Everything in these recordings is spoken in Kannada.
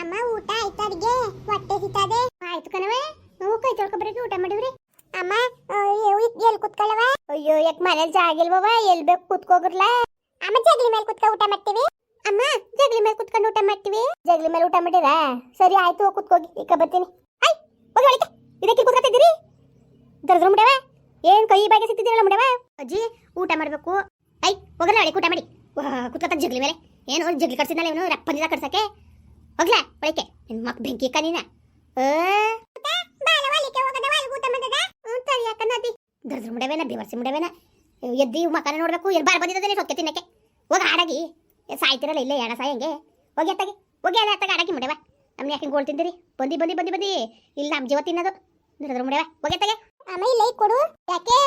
ಅಮ್ಮ, ಊಟ ಆಯ್ತು ಅಡ್ಗೆ? ಹೊಟ್ಟೆ ಸಿತಾದೆ ಆಯ್ತು ಕಣವೆ ನಾವು ಕೈ ತೊಳ್ಕೊಬರಕ್ಕೆ ಊಟ ಮಾಡಿವ್ರಿ. ಅಮ್ಮ ಎಲ್ಲಿ ಕುತ್ಕೊಳ್ಳವ ಅಯ್ಯೋ ಯಾಕೆ ಮನೇಲಿ ಜಾಗಿಲ್ವವ ಎಲ್ಲಿ ಬೇಕು ಕುತ್ಕೋಗಿರ್ಲ. ಅಮ್ಮ, ಜಗಲಿ ಮೇಲೆ ಕುತ್ಕೊ ಊಟ ಮಾಡ್ತೀವಿ. ಅಮ್ಮ, ಜಗಲಿ ಮೇಲೆ ಕುತ್ಕೊಂಡು ಊಟ ಮಾಡ್ತೀವಿ. ಜಗಲಿ ಮೇಲೆ ಊಟ ಮಾಡಿರಾ ಸರಿ, ಆಯ್ತು, ಹೋಗಿ ಕುತ್ಕೋಗಿ. ಈಗ ಬರ್ತೀನಿ. ಐ ಹೋಗಿ ಒಳಗೆ. ಇದಕ್ಕೆ ಕುತ್ಕೊತಿದ್ದೀರಿ ದರ್ದ್ರ ಮುಡವ ಏನು ಕೈ ಬಾಯಿಗೆ ಸಿಕ್ತಿದ್ದೀರಲ್ಲ ಮುಡವ ಅಜ್ಜಿ, ಊಟ ಮಾಡಬೇಕು. ಐ ಹೋಗಲ್ಲ ಒಳಗೆ, ಊಟ ಮಾಡಿ. ಕುತ್ಕೊತ ಜಗಲಿ ಮೇಲೆ. ಏನು ಜಗಲಿ ಕಟ್ಸಿದ್ನಲ್ಲ ಇವನು, ರಪ್ಪಂದಿದ ಕಟ್ಸಕ್ಕೆ. ಹೋಗ್ಲಾ? ಒಳಕ್ಕೆ ನಿನ್ ಮಕ್ ಬೆಂಕಿ ಕನಿನ ನೀನ? ದರ್ದ್ರ ಮುಡವೇನ, ಬಿವರ್ಸಿ ಮುಡವೇನ? ಎದ್ದಿ ಮಕಾನ ನೋಡ್ಬೇಕು. ಎಲ್ಲಿ ಬಾರ್ ಬಂದಿದ್ದೇನೆ ಸೊಕ್ಕೆ ತಿನ್ನಕ್ಕೆ? ಹೋಗ ಹಾಡಾಗಿ. ಸಾಯ್ತಿರಲ್ಲ ಇಲ್ಲೇ ಎಡ ಸಾಯಂಗೆ. ಹೋಗಿ ಅತ್ತಾಗಿ ಹೋಗಿ ಅದ ಅತ್ತಾಗ ಹಾಡಾಗಿ ಮುಡವ. ನಮ್ನ ಯಾಕೆ ಗೋಳ್ ತಿಂದಿರಿ? ಬಂದಿ ಬಂದಿ ಬಂದಿ ಬಂದಿ. ಇಲ್ಲಿ ನಮ್ಮ ಜೀವ ತಿನ್ನೋದು. ದರ್ದ್ರ ಮುಡವ, ಹೋಗಿ ಅತ್ತಾಗೆ ಇಲ್ಲ ಕೊಡು. ಯಾಕೆ?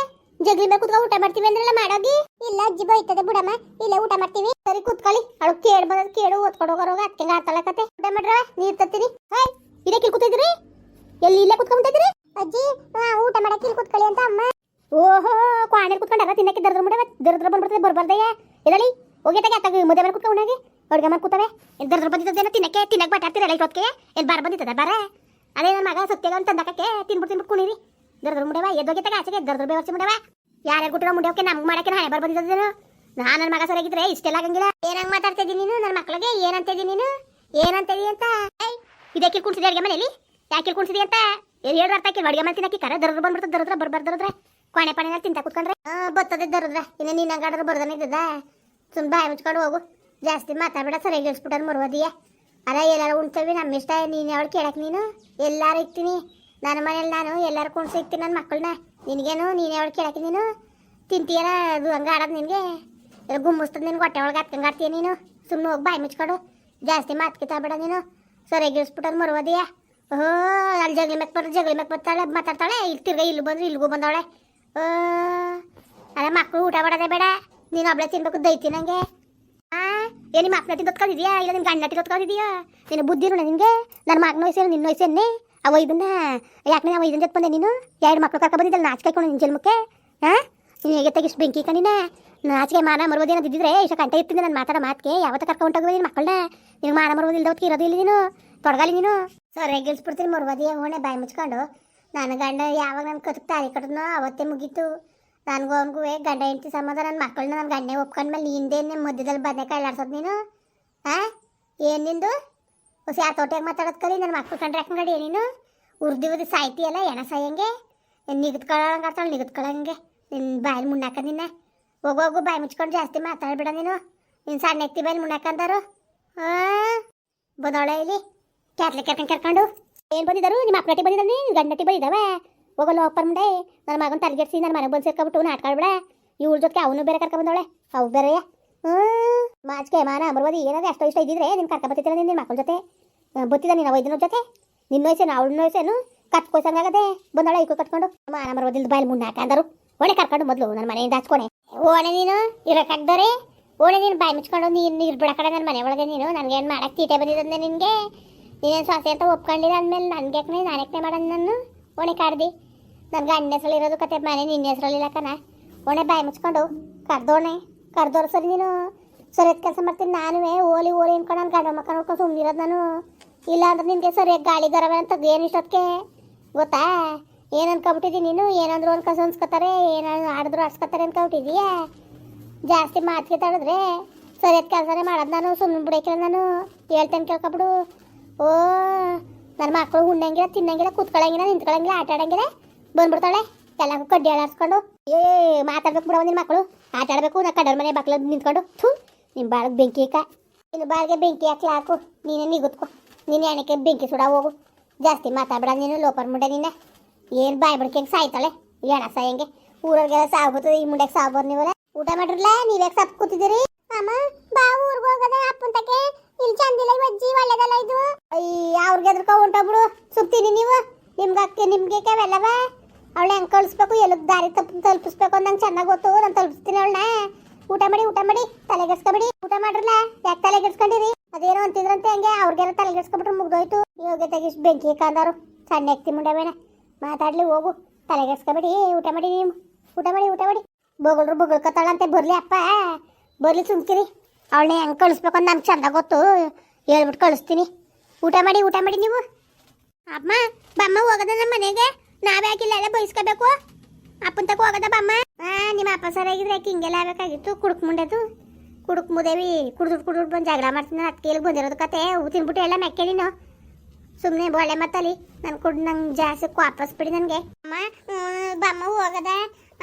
ಜಗ್ಲಿ ಮೇಲೆ ಕುತ್ಕೊಂಡು ಊಟ ಮಾಡ್ತೀವಿ ಅಂದ್ರಲ್ಲ ಮಾಡೋಗಿ? ಇಲ್ಲ, ಅಜ್ಜಿ ಬೈತದೆ ಬಿಡಮ್ಮ. ಇಲ್ಲೇ ಊಟ ಮಾಡ್ತೀವಿ. ಸರಿ, ಕೂತ್ಕೊಳ್ಳಿ. ಅವಳು ಕೇಳು, ಬಂದ ಕೇಳು, ಓದ್ಕೊಂಡು ಹೋಗೋರೋಗ ಅದಕ್ಕೆ ಆಡ್ತಾಳ ಕತೆ. ಊಟ ಮಾಡ್ರ ನೀರ್ ತತ್ತೀನಿ ಹಾಯ್ ಇದಕ್ಕೆ ಕೂತಿದ್ರಿ ಎಲ್ಲಿ ಇಲ್ಲೇ ಕುತ್ಕೊಂಡ್ಬಿಟ್ಟಿದ್ರಿ ಅಜ್ಜಿ ಊಟ ಮಾಡಕ್ಕೆ ಇಲ್ಲಿ ಕೂತ್ಕೊಳ್ಳಿ ಅಂತ ಅಮ್ಮ. ಓಹೋ, ಕ್ವಾಣೆಲ್ ಕುತ್ಕೊಂಡಾರ ತಿನ್ನಕ್ಕೆ ದರ್ದ್ರ ಮುಡವ? ದರ್ದ್ರ ಬಂದ್ಬಿಡ್ತದೆ, ಬರ್ಬಾರ್ದಯ್ಯ. ಇದಳಿ ಹೋಗಿ ತಗೆ ಅತ್ತಾಗ ಮುದ್ದೆ ಮೇಲೆ ಕುತ್ಕೊಂಡಾಗಿ ಅಡುಗೆ ಮಾಡಿ ಕೂತವೆ. ಏನು ದರ್ದ್ರ ಬಂದಿದ್ದೇನೋ ತಿನ್ನಕ್ಕೆ ತಿನ್ನಕ್ಕೆ ಬಟ್ಟಾಡ್ತಿರಲ್ಲ ಇವತ್ತಿಗೆ ಏನ್ ಬಾರ್ ಬಂದಿತ್ತದ ಬಾರ? ಅದೇ ನನ್ನ ಮಗ ಸತ್ಯಾಗ ಒಂದು ತಂದಕ್ಕೆ ತಿನ್ಬಿಟ್ಟು ತಿನ್ಬಿಟ್ಟು ಕುಣಿರಿ. ದರ್ದ್ರ ಮುಡವ ಎದ್ದೋಗಿ ತಗ ಆಚೆಗೆ ದರ್ದ್ರ ಬೇವರ್ಸಿ ಮುಡವ. ಯಾರ್ಯಾರು ಗುಟ್ಟಿರೋ ಮುಡಿಯೋಕೆ ನಮ್ಗೆ ಮಾಡಕ್ಕೆ ಹಣೆ ಬರ್ ನಾನು ನನ್ನ ಮಗ ಸರಿಯಾಗಿದ್ರೆ ಇಷ್ಟೆಲ್ಲ ಆಗಂಗಿಲ್ಲ. ಏನಂಗ್ ಮಾತಾಡ್ತಾ ನೀನು? ನನ್ನ ಮಕ್ಳಿಗೆ ಏನಂತ ಇದ್ದೀನಿ ನೀನು? ಏನಂತ ಅಂತ? ಇದಕ್ಕೆ ಕುಣಿಸಿದೆ ಅಡುಗೆ ಮನೇಲಿ? ಯಾಕೆ ಕುಣಿಸಿದೆ ಅಂತ? ಏನು ಹೇಳಿ ಅರ್ಥ ಆಕಿ? ಅಡುಗೆ ಮನೆ ತಿನ್ನಕ್ಕೆ ಕರೆ ದರದ್ರ ಬಂದ್ಬಿಡ್ತದೆ ದರದ್ರ ಬರ್ಬಾರ್ದು ದರದ್ರ ಕೊಣೆ ಪಣೆನಲ್ಲಿ ತಿಂತ ಕುತ್ಕೊಂಡ್ರೆ. ಬರ್ತದೆ ದರದ್ರ. ಇನ್ನು ನೀನು ಹಂಗಾಡ್ರೆ ಬರ್ದನ ಇದ್ದದ? ಸುಮ್ ಬಾಯಿ ಮುಚ್ಕೊಂಡು ಹೋಗು. ಜಾಸ್ತಿ ಮಾತಾಡ್ಬೇಡ, ಸರಿಯಾಗಿ ಇಳಿಸ್ಬಿಟ್ಟನ್ ಮರುವದಿಯ. ಅಲ್ಲ, ಎಲ್ಲಾರು ಉಣ್ತೇವೆ ನಮ್ಮ ಇಷ್ಟ ನೀನು ಅವಳು ಕೇಳಕ್ಕೆ ನೀನು? ಎಲ್ಲಾರು ಇಕ್ತೀನಿ. ನನ್ನ ಮನೇಲಿ ನಾನು ಎಲ್ಲರೂ ಕುಣಿಸಿ ಇಕ್ತೀನಿ ನನ್ನ ಮಕ್ಕಳನ್ನ ನಿನಗೇನು? ನೀನು ಅವಳು ಕೇಳಕ್ಕೆ ನೀನು? ತಿಂತೀಯಲ್ಲ, ಅದು ಹಂಗೆ ಆಡೋದು ನಿನಗೆ? ಎಲ್ಲ ಗುಮ್ಮಿಸ್ತದೆ ನಿನ್ಗೆ ಹೊಟ್ಟೆ ಒಳಗೆ ನೀನು? ಸುಮ್ಮನೆ ಹೋಗಿ ಬಾಯಿ ಮುಚ್ಕೊಂಡು, ಜಾಸ್ತಿ ಮಾತು ಬೇಡ ನೀನು. ಸರಿಯಾಗಿ ಇಳಿಸ್ಬಿಟ್ಟದು ಮರುವದಿಯ. ಓಹೋ, ಅಲ್ಲಿ ಜಗಲಿ ಮ್ಯಾಕ್ ಬರ್, ಜಗಲಿ ಮ್ಯಾಕ್ ಬರ್ತಾಳೆ, ಮಾತಾಡ್ತಾಳೆ ಇಲ್ಲಿ ತಿರ್ಗ ಇಲ್ಲಿ ಬಂದ್ರೆ ಇಲ್ಲಿಗೂ ಬಂದವಳೆ. ಓ, ಅಲ್ಲ ಮಕ್ಕಳು ಊಟ ಮಾಡೋದೇ ಬೇಡ. ನೀನು ಒಬ್ಳೆ ತಿನ್ಬೇಕು ದೈತಿ ನಂಗೆ ಹಾಂ ಏನು ನಿಮ್ಮ ಮಕ್ಕಳ ತಿಂದು ಹೊತ್ಕೊಂಡಿದ್ಯಾ ಇಲ್ಲ ನಿಮ್ಮ ಗಂಡ ತಿಂದೊತ್ಕೊಂಡಿದ್ಯಾ ನಿನ್ನ ಬುದ್ಧಿ ನೋಡ ನಿನಗೆ. ನನ್ನ ಮಗನ ವಯಸ್ಸೇನು ನಿನ್ನ ವಯಸ್ಸನ್ನೇ ಅವ ಇದನ್ನ ಯಾಕೆ ಅವ ಇದನ್ನ ಜೊತೆ ಬಂದೆ ನೀನು? ಎರಡು ಮಕ್ಕಳು ಕರ್ಕ ಬಂದಿದ್ದಲ್ಲ, ನಾಚಿಕೆ ಕೊಂಡು ನಿನ್ನ ಜನ್ಮಕ್ಕೆ? ಹಾಂ? ನೀನು ಹೇಗೆ ತೆಗಿಸ್ ಬೆಂಕಿ ಕಣಿನ ನಾಚಿಕೆ ಮಾನ ಮರುವುದೇನೋ ಇದ್ದಿದ್ರೆ ಇಷ್ಟ ಕಂಟ ಇರ್ತೀನಿ ನಾನು ಮಾತಾಡೋ ಮಾತಿಗೆ. ಯಾವತ್ತ ಕರ್ಕೊಂಡು ಹೋಗಿ ನಿನ್ನ ಮಕ್ಕಳನ್ನ. ನಿನಗೆ ಮಾನ ಮರುವುದಿಲ್ದವತ್ತು ಇರೋದು ಇಲ್ಲಿ ನೀನು? ತೊಡಗಲಿ ನೀನು? ಸರಿ ಗೆಲ್ಸ್ಬಿಡ್ತೀನಿ ಮರುವದಿಯ ಓಣೆ ಬಾಯಿ ಮುಚ್ಕೊಂಡು. ನನ್ನ ಗಂಡ ಯಾವಾಗ ನನ್ನ ಕತ್ತು ತಾಳಿ ಕಟ್ಟಿದ್ನೋ ಅವತ್ತೇ ಮುಗೀತು. ನನಗೂ ಅವನಿಗೂ ಗಂಡ ಹೆಂಡತಿ ಸಂಬಂಧ ನನ್ನ ಮಕ್ಕಳನ್ನ ನನ್ನ ಗಂಡನೇ ಒಪ್ಕೊಂಡ್ಮೇಲೆ ನಿಂದೇನೆ ಮಧ್ಯದಲ್ಲಿ ಬದನೆಕಾಯಿ ಆಡ್ಸೋದು ನೀನು? ಹಾಂ? ಏನು ನಿಂದು? ಹೊಸ ಆ ತೋಟೆಗೆ ಮಾತಾಡೋದು ಕಲಿ ನನ್ನ ಮಕ್ಕಳು ಕಂಡ್ರೆ ಹಾಕೊಂಡಿ ನೀನು? ಉರ್ದಿ ಉರ್ದಿ ಸಾಯ್ತಿಯಲ್ಲ ಎಣ ಸಾಯಂಗೆ? ನಿಗದ್ಕೊಳ್ಳಂಗೆ ಆಡ್ತಾಳೆ ನಿಗದ್ಕೊಳ್ಳಂಗೆ ನಿನ್ನ ಬಾಯಲ್ಲಿ ಮುನ್ನಾಕ ನಿನ್ನ. ಹೋಗು ಹೋಗು, ಬಾಯಿ ಮುಚ್ಕೊಂಡು ಜಾಸ್ತಿ ಮಾತಾಡ್ಬೇಡ ನೀನು. ನಿನ್ನ ಸಣ್ಣ ಎತ್ತಿ ಬಾಯಲ್ಲಿ ಮುನ್ನಾಕಂದಾರು ಹಾಂ ಬದೋಳೆ ಇಲ್ಲಿ. ಕ್ಯಾತ್ಲೆ ಕರ್ಕೊಂಡು ಕರ್ಕೊಂಡು. ಏನು ಬಂದಿದ್ದಾರು ನಿಮ್ಮ ಅಪ್ಪನಟ್ಟಿ ಬಂದಿದ್ದಾನೆ ನಿನ್ನ ಗಂಡಟ್ಟಿ ಬಂದಿದ್ದಾವೆ ಹೋಗಲ್ಲ ಹೋಗ್ಬಾರ ಮುಂಡೆ ನನ್ನ ಮಗನ ತಲೆಗೆಡ್ಸಿ ನನ್ನ ಮನೆಗೆ ಬಂದು ಸೇರ್ಕೊಬಿಟ್ಟು ನಾಟ್ಕೊಳ್ಬೇಡ ಇವ್ಳ ಜೊತೆ ಅವನು ಬೇರೆ ಕರ್ಕೊ ಬಂದವಳೆ ಅವು ಬೇರೆ ಹ್ಞೂ ಮಾಚಿಕೆ, ಮಾನ ಬರ್ಬೋದು ಏನಾದ್ರೆ ಅಷ್ಟೋ ಇಷ್ಟ ಇದ್ದಿದ್ರೆ ನಿನ್ನ ಕರ್ಕ ಬರ್ತಿದ್ದಿಲ್ಲ ನಿನ್ನ ಮಕ್ಕಳ ಜೊತೆ. ಬತ್ತಿದ ನೀನು ವೈದ್ಯನ ಜೊತೆ? ನಿನ್ನ ವಯಸ್ಸೇನು ಅವಳ ವಯಸ್ಸೇನು? ಕಟ್ಕೋಸಂಗಾಗದೆ ಬಂದಾಳ ಕಟ್ಕೊಂಡು ಮಾನ ಬರೋದಿಲ್ಲ ಬಾಯಲ್ಲಿ ಮುಂದೆ ಹಾಕಂದರು ಒಣೆ ಕರ್ಕೊಂಡು ಮೊದಲು ನನ್ನ ಮನೆಯಿಂದ ಹಚ್ಕೊಣೆ. ಓಣೆ ನೀನು ಇರಕ್ಕಾಗ್ದೋರೆ ಓಣೆ ನೀನು ಬಾಯಿ ಮುಚ್ಕೊಂಡು ನೀನು ನೀರು ಬಿಡಕಡೆ ನನ್ನ ಮನೆ ಒಳಗೆ ನೀನು. ನನಗೇನು ಮಾಡಕ್ಕೆ ತೀಟೆ ಬಂದಿದ್ದೆ ನಿನಗೆ? ನೀನೇನು ಸ್ವಾಸೆ ಅಂತ ಒಪ್ಕೊಂಡಿಲ್ಲ ಅಂದಮೇಲೆ ನನಗೆ ಯಾಕೆ ನಾನು ಯಾಕೆ ಮಾಡೋದು ನಾನು ಓಣೆ ಕಾಡ್ದಿ. ನನಗೆ ಅಣ್ಣ ಹೆಸರಲ್ಲಿ ಇರೋದು ಕತೆ, ಮನೆ ನಿನ್ನ ಹೆಸರಲ್ಲಿಲ್ಲ ಕಣ. ಓಣೆ ಬಾಯಿ ಮುಚ್ಕೊಂಡು, ಕರ್ದೋಣೆ. ಕರ್ದೋರು ಸರಿ ನೀನು. ಸರಿಯಾದ ಕೆಲಸ ಮಾಡ್ತೀನಿ ನಾನು ಓಲಿ ಓಲಿ ಅನ್ಕೊಂಡು ನಾನು ಗಂಡ ಮಕ್ಕ ನೋಡ್ಕೊಂಡು ಸುಮ್ಮನಿರೋದು ನಾನು. ಇಲ್ಲ ಅಂದ್ರೆ ನಿನಗೆ ಸರಿಯಾಗಿ ಗಾಳಿ ಗರವೆ ಅಂತ ಏನು ಇಷ್ಟೊತ್ತಿಗೆ? ಗೊತ್ತಾ? ಏನು ಅನ್ಕೊಬಿಟ್ಟಿದ್ದೀನಿ ನೀನು? ಏನಂದ್ರು ಕಸ ಅನ್ಸ್ಕೊತಾರೆ? ಏನಾದ್ರು ಆಡಿದ್ರು ಆಡ್ಸ್ಕೊತಾರೆ ಅನ್ಕೊಬಿಟ್ಟಿದೀಯಾ? ಜಾಸ್ತಿ ಮಾತಿಗೆ ತಡೆದ್ರೆ ಸರಿಯಾದ ಕೆಲಸನೇ ಮಾಡೋದು ನಾನು ಸುಮ್ಮನೆ ಬಿಡೋಕಿಲ್ಲ ನಾನು. ಹೇಳ್ತೇನೆ ಕೇಳ್ಕೊಬಿಡು. ಓ ನನ್ನ ಮಕ್ಕಳು ಉಣ್ಣಂಗಿಲ್ಲ, ತಿನ್ನಂಗಿಲ್ಲ ಕೂತ್ಕೊಳ್ಳಂಗಿಲ್ಲ ನಿಂತ್ಕೊಳ್ಳಂಗಿಲ್ಲ ಆಟ ಆಡಂಗಿಲ್ಲ. ಬಂದ್ಬಿಡ್ತಾಳೆ. ಎಲ್ಲಕ್ಕೂ ಕಡ್ಡಿ ಆಡಾಡ್ಸ್ಕೊಂಡು ಏ ಮಾತಾಡ್ಬೇಕು ಬಿಡವ ನಿನ್ನ ಮಕ್ಕಳು ಆಟಾಡಬೇಕು ನಾ ಕಡರ್ ಮನೆ ಬಾಕ್ಲ ನಿಂತ್ಕೊಂಡು. ಥೂ ನಿಮ್ಮ ಬಾಳಿಗೆ ಬೆಂಕಿ ಹಾಕ. ಇನ್ನು ಬಾಳಿಗೆ ಬೆಂಕಿ ಹಾಕಿ ಹಾಕು. ನೀನೇ ನಿಗುತ್ಕೊ. ನೀನು ಎಣಕ್ಕೆ ಬೆಂಕಿ ಸುಡ ಹೋಗು? ಜಾಸ್ತಿ ಮಾತಾಡ್ಬೇಡ ನೀನು, ಲೋಪರ್ ಮುಂಡೆ ನಿನ್ನ ಏನು ಬಾಯಿ ಬಿಡ್ಕಂಗೆ ಸಾಯ್ತಾಳೆ? ಎಣ ಸಾಯಂಗೆ? ಊರವ್ರಿಗೆಲ್ಲ ಸಾವು ಬರ್ತದೆ, ಈ ಮುಂಡೆಗೆ ಬರ್ ನೀವಲ್ಲ. ಊಟ ಮಾಡಿರಲ್ಲ ನೀವ್ಯಾಕೆ ಸಪ್ ಕೂತಿದ್ದೀರಿ? ಅಮ್ಮ, ಬಾ ಊರಿಗೆ ಹೋಗದ ಅಪ್ಪನ ತಕ್ಕೆ ಇಲ್ಲಿ ಚಂದಿಲ್ಲ ಇವಜ್ಜಿ ಒಳ್ಳೇದಲ್ಲ ಇದು. ಅಯ್ಯ, ಅವ್ರಿಗೆ ಎದ್ರಕ ಹೊಂಟೋಗ್ಬಿಡು. ಸುತ್ತೀನಿ ನೀವು. ನಿಮ್ಗೆ ಅಕ್ಕೆ, ನಿಮ್ಗೆ ಕೇವೆಲ್ಲವ ಅವಳು ಹೆಂಗೆ ಕಳಿಸ್ಬೇಕು? ಎಲ್ಲಿಗೆ ದಾರಿ ತಪ್ಪು ತಲುಪಿಸ್ಬೇಕು ಅಂತ ನಂಗೆ ಚೆನ್ನಾಗಿ ಗೊತ್ತು. ನಾನು ತಲುಪಿಸ್ತೀನಿ ಅವಳನ್ನ. ಊಟ ಮಾಡಿ ಊಟ ಮಾಡಿ, ತಲೆಗೆಡ್ಸ್ಕೊಬೇಡಿ. ಊಟ ಮಾಡ್ರಲ್ಲ ಯಾಕೆ ತಲೆಗೆಡ್ಸ್ಕೊಂಡಿರಿ? ಅದೇನೋ ಅಂತಿದ್ರಂತೆ ಹಂಗೆ, ಅವ್ರಿಗೆಲ್ಲ ತಲೆಗೆಡ್ಸ್ಕೊಬಿಟ್ರೆ ಮುಗ್ದೋಯ್ತು. ಇವಾಗ ತೆಗಿಸ್ ಬೆಂಕಿ ಕಾಂದಾರು ಸಣ್ಣ ಎಕ್ತಿ ಮುಂಡವೇನ ಮಾತಾಡ್ಲಿ, ಹೋಗು. ತಲೆಗೆಡ್ಸ್ಕೊಬೇಡಿ, ಊಟ ಮಾಡಿ ನೀವು. ಊಟ ಮಾಡಿ ಊಟ ಮಾಡಿ. ಬೊಗಳ್ರು ಬೊಗಳ್ಕೊತಾಳಂತೆ, ಬರ್ಲಿ ಅಪ್ಪ. ಬರ್ಲಿ ಸುಮ್ಕಿರಿ. ಅವಳನ್ನ ಹೆಂಗೆ ಕಳಿಸ್ಬೇಕು ಅಂತ ನಮ್ಗೆ ಚಂದ ಗೊತ್ತು. ಹೇಳ್ಬಿಟ್ಟು ಕಳಿಸ್ತೀನಿ. ಊಟ ಮಾಡಿ ಊಟ ಮಾಡಿ ನೀವು. ಅಮ್ಮ, ಬಮ್ಮ ಹೋಗದ ನಮ್ಮ ಮನೆಗೆ. ನಾವೇ ಹಾಕಿಲ್ಲ, ಎಲ್ಲ ಬಯಸ್ಕೋಬೇಕು ಅಪ್ಪನ ತಕ ಹೋಗದ ಬಮ್ಮ. ನಿಮ್ಮ ಅಪ್ಪ ಸರಿಯಾಗಿದ್ರೆ ಯಾಕೆ ಹಿಂಗೆಲ್ಲ ಆಗ್ಬೇಕಾಗಿತ್ತು, ಕುಡುಕ್ ಮುಂಡೆದು. ಕುಡುಕ್ ಮುದೇವಿ ಕುಡಿದು ಕುಡ್ದು ಬಂದು ಜಗಳ ಮಾಡ್ತೀನಿ ಅದಕ್ಕೆ ಇಲ್ಲಿ ಬಂದಿರೋದು ಕತೆ? ಹೂ ತಿನ್ಬಿಟ್ಟು ಎಲ್ಲ ಮೆಕ್ಕೆ ನೀನು? ಸುಮ್ಮನೆ ಬೊಳೆ ಮತ್ತಲ್ಲಿ ನನ್ ಕುಡ್ ನಂಗೆ ಜಾಸ್ತಿ ವಾಪಸ್ ಬಿಡಿ ನನಗೆ. ಅಮ್ಮ ಬಮ್ಮ ಹೋಗದ?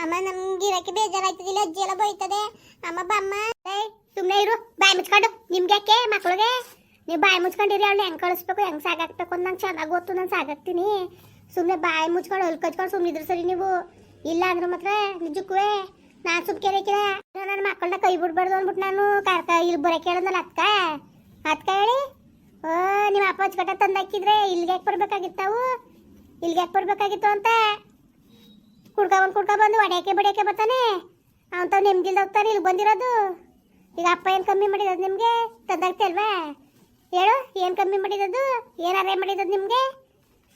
ಅಮ್ಮ, ನಮ್ಗೆ ಇರಕ್ಕೆ ಬೇಜಾರಾಯ್ತದಿಲ್ಲ ಅಜ್ಜಿ ಎಲ್ಲ ಬೈತದೆ. ಅಮ್ಮ, ಬಮ್ಮ. ಸುಮ್ಮನೆ ಇರು, ಬಾಯಿ ಮುಚ್ಕೊಂಡು. ನಿಮ್ಗೆ ಯಾಕೆ, ಮಕ್ಳಿಗೆ? ನೀವು ಬಾಯಿ ಮುಚ್ಕೊಂಡಿರಿ ಅವ್ಳು ಹೆಂಗ್ ಕಳಿಸ್ಬೇಕು, ಹೆಂಗ್ ಸಾಗಾಕ್ಬೇಕು ಅಂತ ನಂಗೆ ಚೆನ್ನಾಗಿ ಗೊತ್ತು, ನಾನು ಸಾಗಾಕ್ತೀನಿ ಸುಮ್ಮನೆ ಬಾಯಿ ಮುಚ್ಕೊಂಡು ಹೊಲ್ಕಚ್ಕೊಂಡು ಸುಮ್ಮನೆ ಇದ್ರ ಸರಿ ನೀವು. ಇಲ್ಲ ಅಂದ್ರೆ ಮಾತ್ರ ನಿಜಕ್ಕೂ ನಾನು ಸುಮ್ಕೆರಕಿಲ್ಲ ನನ್ನ ಮಕ್ಕಳನ್ನ ಕೈ ಬಿಡ್ಬಾರ್ದು ಅಂದ್ಬಿಟ್ಟು ನಾನು. ಕಾರ್ಕ ಇಲ್ಲಿ ಬರೋ ಹೇಳಿದ್ನಲ್ಲ ಅತ್ಕ ಅತ್ಕ ಹೇಳಿ. ಓ ನಿಮ್ಮ ಅಪ್ಪ ಕಟ್ಟ ತಂದಾಕಿದ್ರೆ ಇಲ್ಲಿಗೆ ಯಾಕೆ ಬರ್ಬೇಕಾಗಿತ್ತು ಇಲ್ಲಿಗೆ ಯಾಕೆ ಬರ್ಬೇಕಾಗಿತ್ತು ಅಂತ? ಕುಡ್ಕ ಬಂದು ಕುಡ್ಕ ಬಂದು ಒಡೆಯಕ್ಕೆ ಬಡಿಯಕ್ಕೆ ಬರ್ತಾನೆ. ಅವನ್ ತಾವ್ ನೆಮ್ಮದಿಲ್ದ ಹೋಗ್ತಾನೆ ಇಲ್ಲಿ ಬಂದಿರೋದು. ಈಗ ಅಪ್ಪ ಏನು ಕಮ್ಮಿ ಮಾಡಿದದು ನಿಮಗೆ? ತಂದಾಗ್ತಲ್ವಾ ಹೇಳು, ಏನು ಕಮ್ಮಿ ಮಾಡಿರೋದು ಏನಾರೇ ಮಾಡಿದದು ನಿಮಗೆ?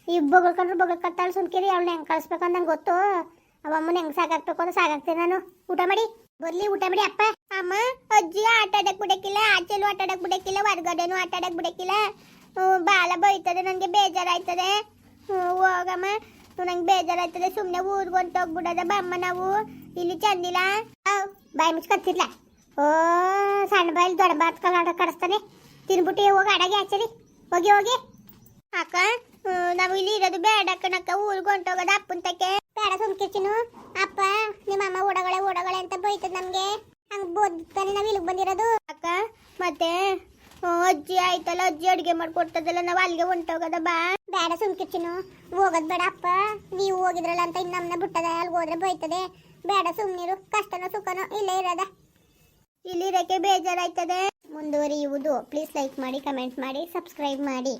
ಈ ಬೊಗಳ್ಕೊಂಡ್ರು ಬೊಗಳ್ಕೊತಾಳು ಸುಮ್ಕಿರಿ, ಅವಳನ್ನ ಹೆಂಗೆ ಅಂತ ನಂಗೆ ಗೊತ್ತು. ಅವ ಹೆಂಗ್ ಸಾಕಾಗ್ಬೇಕು ಅಂತ ಸಾಕಾಗ್ತೇನೆ ನಾನು. ಊಟ ಮಾಡಿ. ಬರ್ಲಿ, ಊಟ ಮಾಡಿ ಅಪ್ಪ. ಅಮ್ಮ, ಅಜ್ಜಿ ಆಟ ಆಡಕ್ ಬಿಡಕ್ಕಿಲ್ಲ. ಆಚೆಲು ಆಟ ಆಡಕ್ ಬಿಡಕ್ಕಿಲ್ಲ. ಹೊರಗಡೆನು ಆಟ ಆಡಕ್ ಬಿಡಕ್ಕಿಲ್ಲ. ಬಾಲ ಬೈತದೆ ನನಗೆ ಬೇಜಾರಾಯ್ತದೆ. ಹೋಗಮ್ಮ. ನಂಗೆ ಬೇಜಾರಾಯ್ತದೆ. ಸುಮ್ಮನೆ ಊರ್ಗೆ ಹೋಗ್ಬಿಡದ ಬಮ್ಮ ನಾವು. ಇಲ್ಲಿ ಚಂದಿಲ್ಲ. ಬಾಯಿ ಮುಚ್ಕೊತಿರ್ಲ ಓ, ಸಣ್ಣ ಬಾಯಲ್ಲಿ ದೊಡ್ಡ ಬಾತ್ ಕಲಾಡ ಕಡಿಸ್ತಾನೆ. ತಿನ್ಬಿಟ್ಟು ಹೋಗಿ, ಅಡಗೆ ಆಚರಿ ಹೋಗಿ ಹೋಗಿ. ಅಕ್ಕ ನಾವು ಇಲ್ಲಿ ಇರೋದು ಬೇಡ ಕಣಕ್ಕ. ಊರ್ಗೆ ಹೊಂಟೋಗೋದು ಅಪ್ಪನ ತಕ್ಕೆ. ಬೇಡ ಸುಮ್ಕಿರ್ಚಿನು. ಅಪ್ಪ ನಿಮ್ಮ ಅಮ್ಮ ಓಡಗಳೆ ಓಡಗಳೆ ಅಂತ ಬೈತದ ನಮ್ಗೆ. ಹಂಗ್ ಬೋದ್ತಾನೆ ನಾವ್ ಇಲ್ಲಿಗೆ ಬಂದಿರೋದು. ಅಕ್ಕ ಮತ್ತೆ ಅಜ್ಜಿ ಆಯ್ತಲ್ಲ ಅಜ್ಜಿ ಅಡಿಗೆ ಮಾಡ್ಕೊಡ್ತದಲ್ಲ ನಾವು ಅಲ್ಲಿಗೆ ಹೊಂಟೋಗದ ಬಾ. ಬೇಡ ಸುಮ್ಕಿರ್ಚಿನು. ಹೋಗದ್ ಬೇಡ ಅಪ್ಪ. ನೀವು ಹೋಗಿದ್ರಲ್ಲ ಅಂತ ಇನ್ನು ನಮ್ಮನ್ನ ಬಿಟ್ಟದ ಅಲ್ಲಿ ಹೋದ್ರೆ ಬೈತದೆ. ಬೇಡ ಸುಮ್ನಿರು ಕಷ್ಟನೋ ಸುಖನೋ ಇಲ್ಲೇ ಇರೋದ. ಇಲ್ಲಿರಕ್ಕೆ ಬೇಜಾರಾಯ್ತದೆ. ಮುಂದುವರಿಯುವುದು. ಪ್ಲೀಸ್ ಲೈಕ್ ಮಾಡಿ ಕಮೆಂಟ್ ಮಾಡಿ ಸಬ್ಸ್ಕ್ರೈಬ್ ಮಾಡಿ.